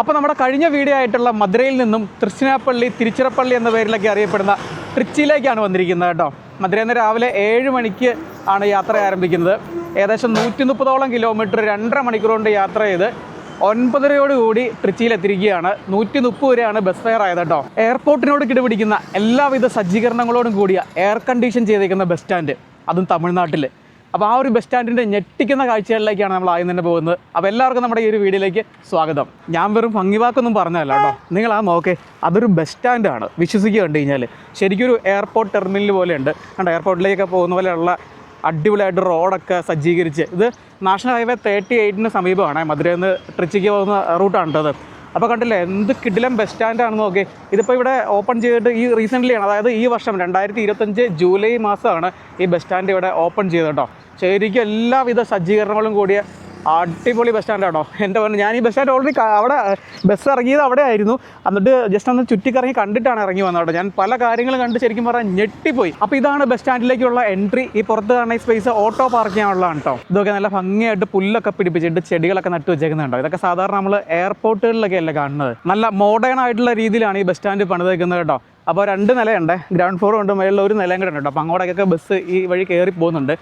അപ്പോൾ നമ്മുടെ കഴിഞ്ഞ വീഡിയോ ആയിട്ടുള്ള മധുരയിൽ നിന്നും തൃശ്ശിനാപ്പള്ളി തിരുച്ചിറപ്പള്ളി എന്ന പേരിലൊക്കെ അറിയപ്പെടുന്ന ട്രിച്ചിയിലേക്കാണ് വന്നിരിക്കുന്നത് കേട്ടോ. മധുരയിൽ നിന്ന് രാവിലെ ഏഴ് മണിക്ക് ആണ് യാത്ര ആരംഭിക്കുന്നത്. ഏകദേശം നൂറ്റി മുപ്പതോളം കിലോമീറ്റർ രണ്ടര മണിക്കൂർ കൊണ്ട് യാത്ര ചെയ്ത് ഒൻപതരയോടുകൂടി ട്രിച്ചിയിൽ എത്തിയിരിക്കുകയാണ്. നൂറ്റി മുപ്പത് വരെയാണ് ബസ് ഫെയർ ആയത് കേട്ടോ. എയർപോർട്ടിനോട് കിടപിടിക്കുന്ന എല്ലാവിധ സജ്ജീകരണങ്ങളോടും കൂടിയ എയർ കണ്ടീഷൻ ചെയ്തേക്കുന്ന ബസ് സ്റ്റാൻഡ് അതും തമിഴ്നാട്ടിൽ അപ്പോൾ ആ ഒരു ബസ് സ്റ്റാൻഡിന്റെ ഞെട്ടിക്കുന്ന കാഴ്ചകളിലേക്കാണ് നമ്മൾ ആദ്യം തന്നെ പോകുന്നത്. അപ്പോൾ എല്ലാവർക്കും നമ്മുടെ ഈ ഒരു വീഡിയോയിലേക്ക് സ്വാഗതം. ഞാൻ വെറും ഭംഗിവാക്കൊന്നും പറഞ്ഞതല്ല കേട്ടോ. നിങ്ങൾ ആ നോക്കേ അതൊരു ബസ് സ്റ്റാൻഡാണ് വിശ്വസിക്കുക കണ്ടു കഴിഞ്ഞാൽ. ശരിക്കും ഒരു എയർപോർട്ട് ടെർമിനൽ പോലെയുണ്ട് കണ്ടോ എയർപോർട്ടിലേക്കൊക്കെ പോകുന്ന പോലെയുള്ള അടിപൊളിയായിട്ട് റോഡൊക്കെ സജ്ജീകരിച്ച്. ഇത് നാഷണൽ ഹൈവേ തേർട്ടി എയ്റ്റിന് സമീപമാണ്. മധുരയിൽ നിന്ന് ട്രിച്ചിക്ക് പോകുന്ന റൂട്ടാണ് കേട്ടോ അത് അപ്പോൾ കണ്ടില്ലേ എന്ത് കിഡിലം ബസ് സ്റ്റാൻഡാണെന്ന് നോക്കി ഇതിപ്പോൾ ഇവിടെ ഓപ്പൺ ചെയ്തിട്ട് ഈ റീസെന്റ്ലിയാണ് അതായത് ഈ വർഷം രണ്ടായിരത്തി ഇരുപത്തഞ്ച് ജൂലൈ മാസമാണ് ഈ ബസ് സ്റ്റാൻഡ് ഇവിടെ ഓപ്പൺ ചെയ്തത് കേട്ടോ. ശരിക്കും എല്ലാവിധ സജ്ജീകരണങ്ങളും കൂടിയ അടിപൊളി ബസ് സ്റ്റാൻഡാണോ എന്റെ പറഞ്ഞു ഞാൻ ഈ ബസ് സ്റ്റാൻഡ് ഓൾറെഡി അവിടെ ബസ് ഇറങ്ങിയത് അവിടെ ആയിരുന്നു. എന്നിട്ട് ജസ്റ്റ് ഒന്ന് ചുറ്റിക്കറങ്ങി കണ്ടിട്ടാണ് ഇറങ്ങി വന്നത് കേട്ടോ. ഞാൻ പല കാര്യങ്ങളും കണ്ട് ശരിക്കും പറഞ്ഞാൽ ഞെട്ടിപ്പോയി. അപ്പോൾ ഇതാണ് ബസ് സ്റ്റാൻഡിലേക്കുള്ള എൻട്രി ഈ പുറത്ത് കാണുന്ന സ്പേസ് ഓട്ടോ പാർക്ക് ചെയ്യാനുള്ളതാണ് കേട്ടോ ഇതൊക്കെ നല്ല ഭംഗിയായിട്ട് പുല്ലൊക്കെ പിടിപ്പിച്ചിട്ട് ചെടികളൊക്കെ നട്ടു വെച്ചേക്കുന്നുണ്ടോ ഇതൊക്കെ സാധാരണ നമ്മൾ എയർപോർട്ടുകളിലൊക്കെ അല്ലേ കാണുന്നത്. നല്ല മോഡേൺ ആയിട്ടുള്ള രീതിയിലാണ് ഈ ബസ് സ്റ്റാൻഡ് പണിതേക്കുന്നത് കേട്ടോ അപ്പോൾ രണ്ട് നിലയുണ്ട്. ഗ്രൗണ്ട് ഫ്ലോറും ഉണ്ട് മേളിൽ ഒരു നിലയും കൂടെ ഉണ്ട് കേട്ടോ അപ്പോൾ അങ്ങോട്ടേക്കൊക്കെ ബസ് ഈ വഴി കയറി പോകുന്നുണ്ട്.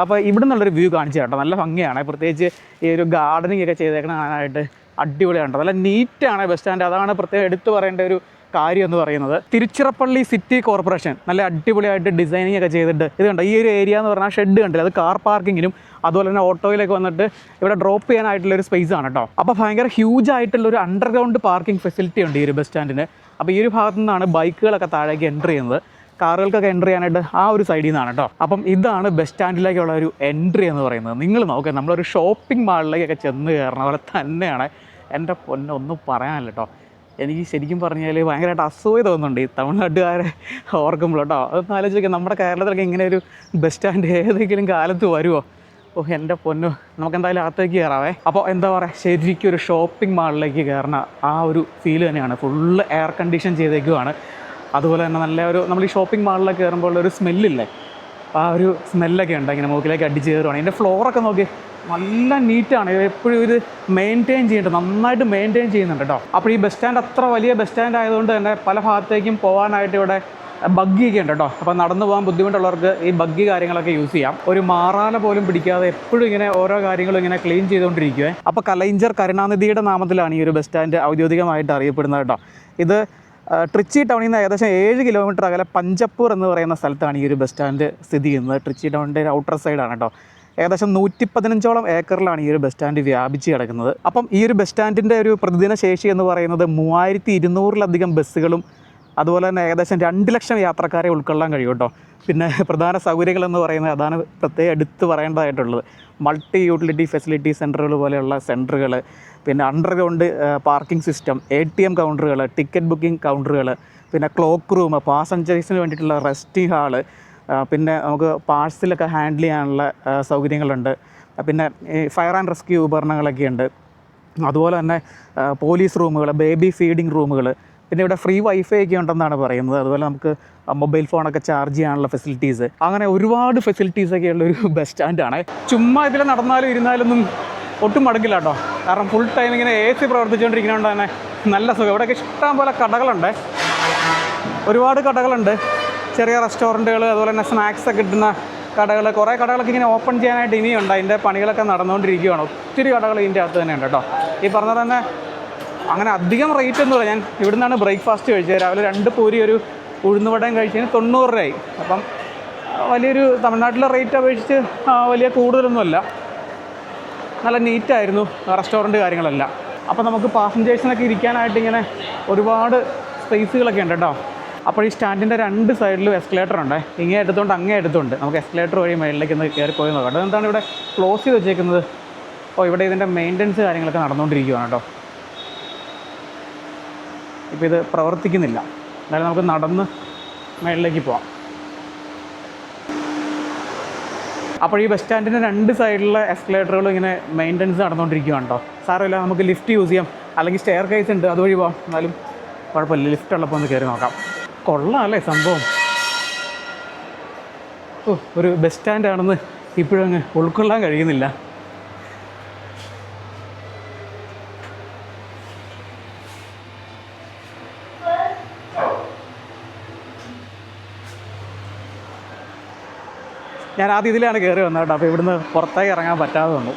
അപ്പോൾ ഇവിടെ നിന്നുള്ളൊരു വ്യൂ കാണിച്ചു കേട്ടോ നല്ല ഭംഗിയാണ്. പ്രത്യേകിച്ച് ഈ ഒരു ഗാർഡനിങ് ഒക്കെ ചെയ്തേക്കണ കാണാനായിട്ട് അടിപൊളിയാണ് നല്ല നീറ്റാണ് ബസ് സ്റ്റാൻഡ് അതാണ് പ്രത്യേകം എടുത്തു പറയേണ്ട ഒരു കാര്യം എന്ന് പറയുന്നത്. തിരുച്ചിറപ്പള്ളി സിറ്റി കോർപ്പറേഷൻ നല്ല അടിപൊളിയായിട്ട് ഡിസൈനിങ് ഒക്കെ ചെയ്തിട്ട് ഇത് കണ്ടോ? ഈ ഒരു ഏരിയ എന്ന് പറഞ്ഞാൽ ഷെഡ് കണ്ടില്ല? അത് കാർ പാർക്കിങ്ങിനും അതുപോലെ തന്നെ ഓട്ടോയിലൊക്കെ വന്നിട്ട് ഇവിടെ ഡ്രോപ്പ് ചെയ്യാനായിട്ടുള്ള ഒരു സ്പേസ് ആണ് കേട്ടോ അപ്പോൾ ഭയങ്കര ഹ്യൂജ് ആയിട്ടുള്ള ഒരു അണ്ടർഗ്രൗണ്ട് പാർക്കിംഗ് ഫെസിലിറ്റി ഉണ്ട് ഈ ഒരു ബസ് സ്റ്റാൻഡിന് അപ്പോൾ ഈ ഒരു ഭാഗത്തു നിന്നാണ് ബൈക്കുകളൊക്കെ താഴേക്ക് എന്റർ ചെയ്യുന്നത്. കാറുകൾക്കൊക്കെ എന്റർ ചെയ്യാനായിട്ട് ആ ഒരു സൈഡിൽ നിന്നാണ് കേട്ടോ അപ്പം ഇതാണ് ബസ് സ്റ്റാൻഡിലേക്കുള്ള ഒരു എൻട്രി എന്ന് പറയുന്നത്. നിങ്ങൾ നോക്കുക നമ്മളൊരു ഷോപ്പിംഗ് മാളിലേക്കൊക്കെ ചെന്ന് കയറണ പോലെ തന്നെയാണ്. എന്റെ പൊന്നെ ഒന്നും പറയാനില്ല കേട്ടോ എനിക്ക് ശരിക്കും പറഞ്ഞാൽ ഭയങ്കരമായിട്ട് അസൂയ തോന്നുന്നുണ്ട് ഈ തമിഴ്നാട്ടുകാരെ ഓർക്കുമ്പോൾ കേട്ടോ അതൊന്ന് ആലോചിക്കുക നമ്മുടെ കേരളത്തിലൊക്കെ ഇങ്ങനെ ഒരു ബസ് സ്റ്റാൻഡ് ഏതെങ്കിലും കാലത്ത് വരുമോ ഓ എന്റെ പൊന്നു നമുക്ക് എന്തായാലും അകത്തേക്ക് കയറാവേ. അപ്പോൾ എന്താ പറയുക ശരിക്കും ഒരു ഷോപ്പിംഗ് മാളിലേക്ക് കയറുന്ന ആ ഒരു ഫീൽ തന്നെയാണ്. ഫുള്ള് എയർ കണ്ടീഷൻ ചെയ്തേക്കുവാണ്. അതുപോലെ തന്നെ നല്ല ഒരു നമ്മൾ ഈ ഷോപ്പിംഗ് മാളിലൊക്കെ കയറുമ്പോൾ ഒരു സ്മെല്ലില്ലേ ആ ഒരു സ്മെല്ലൊക്കെ ഉണ്ട്? ഇങ്ങനെ മൂക്കിലേക്ക് അടിച്ച് കയറുവാണ് ഇതിന്റെ ഫ്ലോറൊക്കെ നോക്കി നല്ല നീറ്റാണ് എപ്പോഴും ഇത് മെയിന്റെയിൻ ചെയ്യുന്നുണ്ട് നന്നായിട്ട് മെയിന്റെയിൻ ചെയ്യുന്നുണ്ട് കേട്ടോ അപ്പോൾ ഈ ബസ് സ്റ്റാൻഡ് അത്ര വലിയ ബസ് സ്റ്റാൻഡ് ആയതുകൊണ്ട് തന്നെ പല ഭാഗത്തേക്കും പോകാനായിട്ട് ഇവിടെ ബഗ്ഗിയൊക്കെ ഉണ്ട് കേട്ടോ അപ്പോൾ നടന്നു പോകാൻ ബുദ്ധിമുട്ടുള്ളവർക്ക് ഈ ബഗ്ഗി കാര്യങ്ങളൊക്കെ യൂസ് ചെയ്യാം. ഒരു മാറാല പോലും പിടിക്കാതെ എപ്പോഴും ഇങ്ങനെ ഓരോ കാര്യങ്ങളും ഇങ്ങനെ ക്ലീൻ ചെയ്തുകൊണ്ടിരിക്കുവേ. അപ്പോൾ കലൈഞ്ചർ കരുണാനിധിയുടെ നാമത്തിലാണ് ഈ ഒരു ബസ് സ്റ്റാൻഡ് ഔദ്യോഗികമായിട്ട് അറിയപ്പെടുന്നത് കേട്ടോ ഇത് ട്രിച്ചി ടൗണിൽ നിന്ന് ഏകദേശം ഏഴ് കിലോമീറ്റർ അകലെ പഞ്ചപ്പൂർ എന്ന് പറയുന്ന സ്ഥലത്താണ് ഈ ഒരു ബസ് സ്റ്റാൻഡ് സ്ഥിതി ചെയ്യുന്നത്. ട്രിച്ചി ടൗണിന്റെ ഔട്ടർ സൈഡാണ് കേട്ടോ ഏകദേശം നൂറ്റി പതിനഞ്ചോളം ഏക്കറിലാണ് ഈ ഒരു ബസ് സ്റ്റാൻഡ് വ്യാപിച്ച് കിടക്കുന്നത്. അപ്പം ഈ ഒരു ബസ് സ്റ്റാൻഡിന്റെ ഒരു പ്രതിദിന ശേഷി എന്ന് പറയുന്നത് മൂവായിരത്തി ഇരുന്നൂറിലധികം ബസ്സുകളും അതുപോലെ തന്നെ ഏകദേശം രണ്ട് ലക്ഷം യാത്രക്കാരെ ഉൾക്കൊള്ളാൻ കഴിയും കേട്ടോ പിന്നെ പ്രധാന സൗകര്യങ്ങൾ എന്ന് പറയുന്നത് അതാണ് പ്രത്യേകം എടുത്ത് പറയേണ്ടതായിട്ടുള്ളത്. മൾട്ടി യൂട്ടിലിറ്റി ഫെസിലിറ്റി സെന്ററുകൾ പോലെയുള്ള സെന്ററുകൾ പിന്നെ underground parking system A T M കൗണ്ടറുകൾ ticket booking കൗണ്ടറുകൾ പിന്നെ ക്ലോക്ക് റൂം പാസഞ്ചേഴ്സിന് വേണ്ടിയിട്ടുള്ള റെസ്റ്റിംഗ് ഹാൾ പിന്നെ നമുക്ക് പാഴ്സലൊക്കെ ഹാൻഡിൽ ചെയ്യാനുള്ള സൗകര്യങ്ങളുണ്ട്. പിന്നെ ഫയർ ആൻഡ് റെസ്ക്യൂ ഉപകരണങ്ങളൊക്കെ ഉണ്ട്. അതുപോലെ തന്നെ പോലീസ് റൂമുകൾ ബേബി ഫീഡിംഗ് റൂമുകൾ പിന്നെ ഇവിടെ ഫ്രീ വൈഫൈ ഒക്കെ ഉണ്ടെന്നാണ് പറയുന്നത്. അതുപോലെ നമുക്ക് മൊബൈൽ ഫോണൊക്കെ ചാർജ് ചെയ്യാനുള്ള ഫെസിലിറ്റീസ് അങ്ങനെ ഒരുപാട് ഫെസിലിറ്റീസൊക്കെ ഉള്ള ഒരു ബസ് സ്റ്റാൻഡാണ് ചുമ്മാ ഇതിൽ നടന്നാലും ഇരുന്നാലൊന്നും ഒട്ടും മടക്കില്ല കേട്ടോ. കാരണം ഫുൾ ടൈം ഇങ്ങനെ എ സി പ്രവർത്തിച്ചുകൊണ്ടിരിക്കുന്നതുകൊണ്ട് തന്നെ നല്ല സുഖം. ഇവിടെയൊക്കെ ഇഷ്ടം പോലെ കടകളുണ്ട്. ഒരുപാട് കടകളുണ്ട്. ചെറിയ റെസ്റ്റോറന്റുകൾ അതുപോലെ തന്നെ സ്നാക്സ് ഒക്കെ കിട്ടുന്ന കടകൾ കുറേ കടകളൊക്കെ ഇങ്ങനെ ഓപ്പൺ ചെയ്യാനായിട്ട് ഇനിയുണ്ട്. അതിന്റെ പണികളൊക്കെ നടന്നുകൊണ്ടിരിക്കുകയാണ്. ഒത്തിരി കടകൾ ഇതിന്റെ അകത്ത് തന്നെ ഉണ്ട് കേട്ടോ. ഈ പറഞ്ഞ തന്നെ അങ്ങനെ അധികം റേറ്റ് ഒന്നുമില്ല ഞാൻ ഇവിടെ നിന്നാണ് ബ്രേക്ക്ഫാസ്റ്റ് കഴിച്ചത്. രാവിലെ രണ്ട് പൂരി ഒരു ഉഴുന്നുവടയും കഴിച്ചതിന് തൊണ്ണൂറ് രൂപയായി. അപ്പം വലിയൊരു തമിഴ്നാട്ടിലെ റേറ്റ് അപേക്ഷിച്ച് വലിയ കൂടുതലൊന്നുമല്ല. നല്ല നീറ്റായിരുന്നു റെസ്റ്റോറന്റ് കാര്യങ്ങളെല്ലാം. അപ്പോൾ നമുക്ക് പാസഞ്ചേഴ്സിനൊക്കെ ഇരിക്കാനായിട്ട് ഇങ്ങനെ ഒരുപാട് സ്പേസുകളൊക്കെ ഉണ്ട് കേട്ടോ. അപ്പോൾ ഈ സ്റ്റാൻഡിന്റെ രണ്ട് സൈഡിലും എസ്കലേറ്റർ ഉണ്ട്. ഇങ്ങേ എടുത്തുകൊണ്ട് അങ്ങേ എടുത്തുണ്ട്. നമുക്ക് എസ്കലേറ്റർ വഴി മേളിലേക്ക് ഒന്ന് കയറി പോയി നോക്കാം. എന്താണ് ഇവിടെ ക്ലോസ് ചെയ്ത് വെച്ചേക്കുന്നത്? ഓ ഇവിടെ ഇതിന്റെ മെയിന്റനൻസ് കാര്യങ്ങളൊക്കെ നടന്നുകൊണ്ടിരിക്കുകയാണ് കേട്ടോ. ഇപ്പോൾ ഇത് പ്രവർത്തിക്കുന്നില്ല. എന്നാലും നമുക്ക് നടന്ന് മേളിലേക്ക് പോവാം. അപ്പോൾ ഈ ബസ് സ്റ്റാൻഡിന്റെ രണ്ട് സൈഡിലുള്ള എസ്കലേറ്ററുകളും ഇങ്ങനെ മെയിന്റനൻസ് നടന്നുകൊണ്ടിരിക്കുകയാണ് കേട്ടോ സാറല്ല നമുക്ക് ലിഫ്റ്റ് യൂസ് ചെയ്യാം. അല്ലെങ്കിൽ സ്റ്റെയർ കേസ് ഉണ്ട്. അതുവഴി പോവാം. എന്നാലും കുഴപ്പമില്ല. ലിഫ്റ്റ് ഉള്ളപ്പോൾ ഒന്ന് കയറി നോക്കാം. കൊള്ളാം അല്ലേ സംഭവം. ഓ ഒരു ബസ് സ്റ്റാൻഡാണെന്ന് ഇപ്പോഴങ്ങ് ഉൾക്കൊള്ളാൻ കഴിയുന്നില്ല. ഞാൻ ആദ്യം ഇതിലാണ് കയറി വന്നത് കേട്ടോ. അപ്പോൾ ഇവിടുന്ന് പുറത്തേക്ക് ഇറങ്ങാൻ പറ്റാതെ വന്നു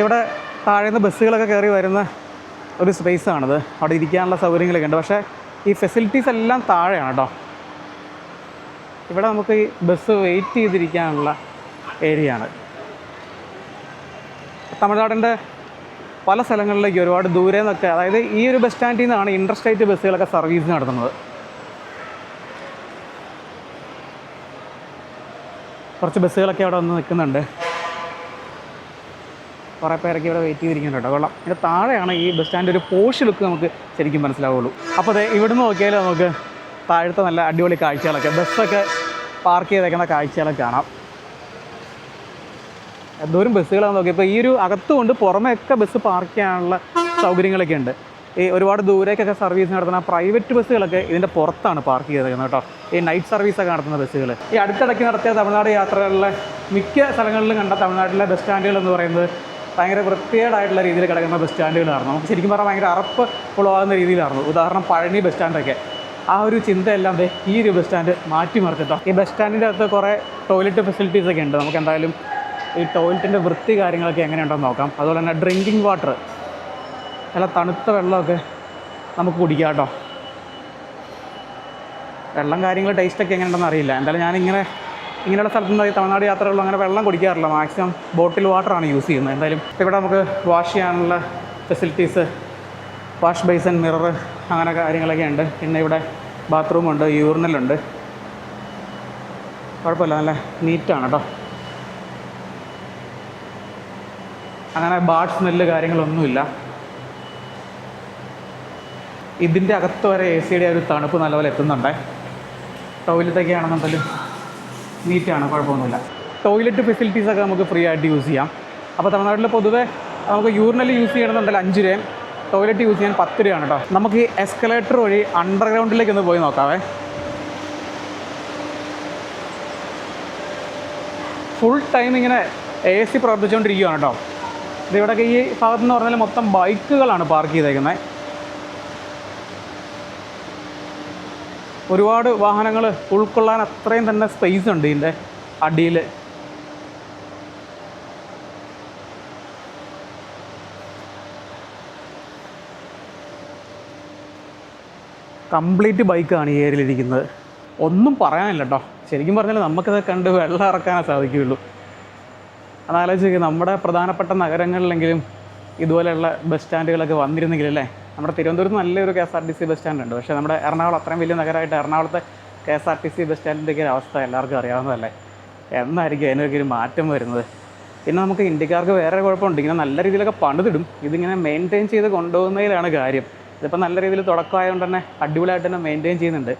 ഇവിടെ താഴെ നിന്ന് ബസ്സുകളൊക്കെ കയറി വരുന്ന ഒരു സ്പേസാണിത് അവിടെ ഇരിക്കാനുള്ള സൗകര്യങ്ങളൊക്കെ ഉണ്ട്. പക്ഷേ ഈ ഫെസിലിറ്റീസ് എല്ലാം താഴെയാണ് കേട്ടോ. ഇവിടെ നമുക്ക് ഈ ബസ് വെയിറ്റ് ചെയ്തിരിക്കാനുള്ള ഏരിയ ആണ്. തമിഴ്നാടിന്റെ പല സ്ഥലങ്ങളിലേക്ക് ഒരുപാട് ദൂരെ നിന്നൊക്കെ അതായത് ഈ ഒരു ബസ് സ്റ്റാൻഡിൽ നിന്നാണ് ഇന്റർസ്റ്റേറ്റ് ബസ്സുകളൊക്കെ സർവീസ് നടത്തുന്നത്. കുറച്ച് ബസ്സുകളൊക്കെ അവിടെ വന്ന് നിൽക്കുന്നുണ്ട്. കുറേ പേരൊക്കെ ഇവിടെ വെയിറ്റ് ചെയ്തിരിക്കുന്നുണ്ട് കേട്ടോ. കൊള്ളാം. ഇതിന്റെ താഴെയാണ് ഈ ബസ് സ്റ്റാൻഡ് ഒരു പോഷ് ലുക്ക് നമുക്ക് ശരിക്കും മനസ്സിലാവുള്ളൂ. അപ്പോൾ അതെ ഇവിടുന്ന് നോക്കിയാൽ നമുക്ക് താഴത്തെ നല്ല അടിപൊളി കാഴ്ചകളൊക്കെ ബസ്സൊക്കെ പാർക്ക് ചെയ്തേക്കുന്ന കാഴ്ചകളൊക്കെ കാണാം. എന്തോരം ബസ്സുകളാണ് നോക്കിയപ്പോൾ ഈ ഒരു അകത്തുകൊണ്ട് പുറമെയൊക്കെ ബസ് പാർക്ക് ചെയ്യാനുള്ള സൗകര്യങ്ങളൊക്കെ ഉണ്ട്. ഈ ഒരുപാട് ദൂരേക്കൊക്കെ സർവീസ് നടത്തുന്ന പ്രൈവറ്റ് ബസ്സുകളൊക്കെ ഇതിന്റെ പുറത്താണ് പാർക്ക് ചെയ്തേക്കുന്നത് കേട്ടോ. ഈ നൈറ്റ് സർവീസൊക്കെ നടത്തുന്ന ബസ്സുകൾ ഈ അടുത്തിടയ്ക്ക് നടത്തിയ തമിഴ്നാട് യാത്രകളിലെ മിക്ക സ്ഥലങ്ങളിലും കണ്ട തമിഴ്നാട്ടിലെ ബസ് സ്റ്റാൻഡുകൾ എന്ന് പറയുന്നത് ഭയങ്കര വൃത്തികേടായിട്ടുള്ള രീതിയിൽ കിടക്കുന്ന ബസ് സ്റ്റാൻഡുകളായിരുന്നു നമുക്ക് ശരിക്കും പറഞ്ഞാൽ ഭയങ്കര അറപ്പ് ഉളവാകുന്ന രീതിയിലായിരുന്നു. ഉദാഹരണം പഴനി ബസ് സ്റ്റാൻഡൊക്കെ ആ ഒരു ചിന്തയെല്ലാം ഈ ഒരു ബസ് സ്റ്റാൻഡ് മാറ്റിമറിച്ചിട്ടോ ഈ ബസ് സ്റ്റാൻഡിന്റെ അകത്ത് കുറേ ടോയ്ലറ്റ് ഫെസിലിറ്റീസ് ഒക്കെ ഉണ്ട്. നമുക്ക് എന്തായാലും ഈ ടോയ്ലറ്റിന്റെ വൃത്തി കാര്യങ്ങളൊക്കെ എങ്ങനെയുണ്ടെന്ന് നോക്കാം. അതുപോലെ തന്നെ ഡ്രിങ്കിങ് വാട്ടർ നല്ല തണുത്ത വെള്ളമൊക്കെ നമുക്ക് കുടിക്കാം കേട്ടോ. വെള്ളം കാര്യങ്ങൾ ടേസ്റ്റൊക്കെ എങ്ങനെയുണ്ടെന്ന് അറിയില്ല. എന്തായാലും ഞാനിങ്ങനെ ഇങ്ങനെയുള്ള സ്ഥലത്ത് നിന്ന് തമിഴ്നാട് യാത്രകളിൽ അങ്ങനെ വെള്ളം കുടിക്കാറില്ല. മാക്സിമം ബോട്ടിൽ വാട്ടറാണ് യൂസ് ചെയ്യുന്നത്. എന്തായാലും ഇവിടെ നമുക്ക് വാഷ് ചെയ്യാനുള്ള ഫെസിലിറ്റീസ് വാഷ് ബേസൻ മിറർ അങ്ങനെ കാര്യങ്ങളൊക്കെ ഉണ്ട്. പിന്നെ ഇവിടെ ബാത്റൂമുണ്ട് യൂറിനലുണ്ട് കുഴപ്പമില്ല. നല്ല നീറ്റാണ് കേട്ടോ. അങ്ങനെ ബാഡ് സ്മെല്ല് കാര്യങ്ങളൊന്നുമില്ല. ഇതിന്റെ അകത്ത് വരെ എ സിയുടെ ഒരു തണുപ്പ് നല്ലപോലെ എത്തുന്നുണ്ട്. ടോയ്ലറ്റൊക്കെ ആണെന്നുണ്ടെങ്കിലും നീറ്റാണ് കുഴപ്പമൊന്നുമില്ല. ടോയ്ലറ്റ് ഫെസിലിറ്റീസൊക്കെ നമുക്ക് ഫ്രീ ആയിട്ട് യൂസ് ചെയ്യാം. അപ്പോൾ തമിഴ്നാട്ടിൽ പൊതുവേ നമുക്ക് യൂറിനൽ യൂസ് ചെയ്യണമെന്നുണ്ടെങ്കിൽ അഞ്ച് രൂപയും ടോയ്ലറ്റ് യൂസ് ചെയ്യാൻ പത്ത് രൂപയാണ് കേട്ടോ നമുക്ക് ഈ എസ്കലേറ്റർ വഴി അണ്ടർഗ്രൗണ്ടിലേക്ക് ഒന്ന് പോയി നോക്കാവേ. ഫുൾ ടൈം ഇങ്ങനെ എ സി പ്രവർത്തിച്ചുകൊണ്ടിരിക്കുകയാണ് കേട്ടോ ഇത് ഈ ഭാഗത്ത് എന്ന് പറഞ്ഞാൽ മൊത്തം ബൈക്കുകളാണ് പാർക്ക് ചെയ്തേക്കുന്നത് ഒരുപാട് വാഹനങ്ങൾ ഉൾക്കൊള്ളാൻ അത്രയും തന്നെ സ്പേസ് ഉണ്ട് ഇതിന്റെ അടിയിൽ. കംപ്ലീറ്റ് ബൈക്കാണ് ഈ ഏരിയയിലിരിക്കുന്നത് ഒന്നും പറയാനില്ല കേട്ടോ ശരിക്കും പറഞ്ഞാൽ നമുക്കിത് കണ്ട് വെള്ളം ഇറക്കാനേ സാധിക്കുകയുള്ളൂ. അതാലോചിച്ച് നമ്മുടെ പ്രധാനപ്പെട്ട നഗരങ്ങളിലെങ്കിലും ഇതുപോലെയുള്ള ബസ് സ്റ്റാൻഡുകളൊക്കെ വന്നിരുന്നെങ്കിൽ അല്ലേ? നമ്മുടെ തിരുവനന്തപുരത്ത് നല്ലൊരു K S R T C bus stand ഉണ്ട്. പക്ഷേ നമ്മുടെ എറണാകുളം അത്രയും വലിയ നഗരമായിട്ട് എറണാകുളത്തെ K S R T C bus സ്റ്റാൻഡിന്റെയൊക്കെ ഒരു അവസ്ഥ എല്ലാവർക്കും അറിയാവുന്നതല്ലേ? എന്നായിരിക്കും അതിനൊക്കെ ഒരു മാറ്റം വരുന്നത്. പിന്നെ നമുക്ക് ഇന്ത്യക്കാർക്ക് വേറെ കുഴപ്പമുണ്ട്. ഇങ്ങനെ നല്ല രീതിയിലൊക്കെ പണിതിടും. ഇതിങ്ങനെ മെയിന്റെയിൻ ചെയ്ത് കൊണ്ടുപോകുന്നതിലാണ് കാര്യം. ഇതിപ്പോൾ നല്ല രീതിയിൽ തുടക്കമായതുകൊണ്ട് തന്നെ അടിപൊളിയായിട്ട് തന്നെ മെയിന്റെയിൻ ചെയ്യുന്നുണ്ട്.